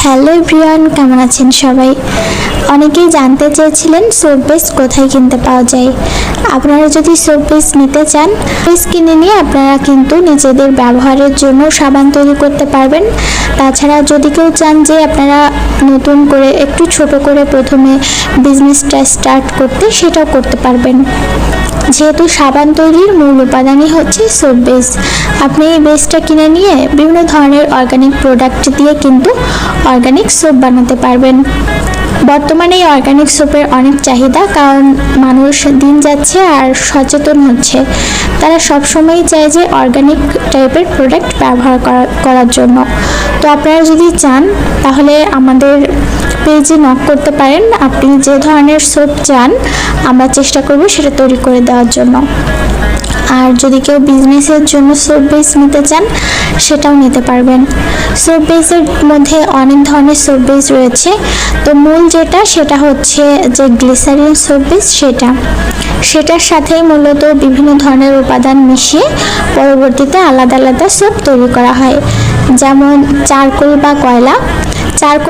Hello Priyan কেমন আছেন সবাই? অনেকেই জানতে চেয়েছিলেন সোপ বেস কোথায় কিনতে পাওয়া যায়। আপনারা যদি সোপ বেস নিতে চান বেস কিনে নিয়ে আপনারা কিন্তু নিজেদের ব্যবহারের জন্য সাবান তৈরি করতে পারবেন। তাছাড়া যদি কেউ চান যে আপনারা নতুন করে একটু ছোট করে প্রথমে বিজনেসটা স্টার্ট করতে, সেটাও করতে পারবেন। যেহেতু সাবান তৈরির মূল উপাদানই হচ্ছে সোপ বেস আপনি এই বেসটা কিনে নিয়ে বিভিন্ন ধরনের অর্গানিক প্রোডাক্ট দিয়ে কিন্তু অর্গানিক সোপ বানাতে পারবেন। বর্তমানে এই অর্গানিক সোপের অনেক চাহিদা, কারণ মানুষ দিন যাচ্ছে আর সচেতন হচ্ছে। তারা সবসময়ই চায় যে অর্গানিক টাইপের প্রোডাক্ট ব্যবহার করা, করার জন্য। তো আপনারা যদি চান, তাহলে আমাদের পেজে নক করতে পারেন। আপনি যে ধরনের সোপ চান, আমরা চেষ্টা করব সেটা তৈরি করে দেওয়ার জন্য। আর যদি কেউ বিজনেসের জন্য সোপ বেস নিতে চান, সেটাও নিতে পারবেন। সোপ বেসের মধ্যে অনেক ধরনের সোপ বেস রয়েছে। তো মূল যেটা, সেটা হচ্ছে যে গ্লিসারিন সোপ বেস সেটা। সেটার সাথে মূলত বিভিন্ন ধরনের উপাদান মিশিয়ে পরবর্তীতে আলাদা আলাদা সোপ তৈরি করা হয়। যেমন চারকোল বা কয়লা। চারকোল